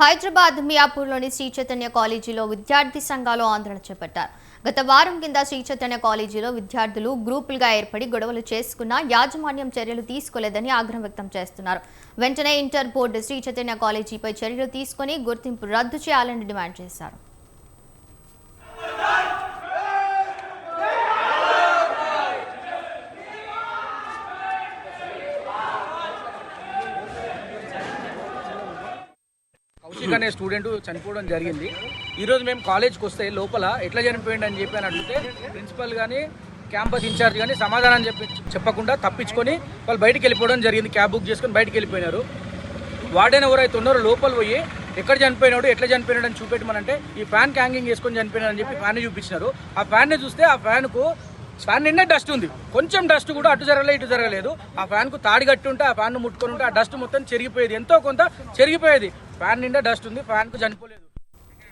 హైదరాబాద్ మియాపూర్లోని శ్రీ చైతన్య కాలేజీలో విద్యార్థి సంఘాలు ఆందోళన చేపట్టారు. గత వారం కింద శ్రీ చైతన్య కాలేజీలో విద్యార్థులు గ్రూపులుగా ఏర్పడి గొడవలు చేసుకున్నా యాజమాన్యం చర్యలు తీసుకోలేదని ఆగ్రహం వ్యక్తం చేస్తున్నారు. వెంటనే ఇంటర్ బోర్డు శ్రీ చైతన్య కాలేజీపై చర్యలు తీసుకుని గుర్తింపు రద్దు చేయాలని డిమాండ్ చేశారు. అందుకనే అనే స్టూడెంట్ చనిపోవడం జరిగింది. ఈరోజు మేము కాలేజ్కి వస్తే లోపల ఎట్లా చనిపోయింది అని చెప్పి అని అడిగితే ప్రిన్సిపల్ కానీ క్యాంపస్ ఇన్ఛార్జ్ కానీ సమాధానం చెప్పి చెప్పకుండా తప్పించుకొని వాళ్ళు బయటికి వెళ్ళిపోవడం జరిగింది. క్యాబ్ బుక్ చేసుకొని బయటికి వెళ్ళిపోయినారు. వాడైన ఎవరైతే ఉన్నారో లోపల పోయి ఎక్కడ చనిపోయినాడు ఎట్లా చనిపోయినాడు అని చూపెట్టమనంటే ఈ ఫ్యాన్ హ్యాంగింగ్ చేసుకొని చనిపోయినాడు అని చెప్పి ఫ్యాన్ చూపించినారు. ఆ ఫ్యాన్ని చూస్తే ఆ ఫ్యాన్కు ఫ్యాన్ నిండా డస్ట్ ఉంది. కొంచెం డస్ట్ కూడా అటు జరగలేదు ఇటు జరగలేదు. ఆ ఫ్యాన్కు తాడి కట్టి ఉంటే ఆ ఫ్యాన్ ముట్టుకొని ఉంటే ఆ డస్ట్ మొత్తం చెరిగిపోయేది. ఎంతో కొంత చెరిగిపోయేది. ఫ్యాన్ నిండా డస్ట్ ఉంది ఫ్యాన్కు చనిపోలేదు.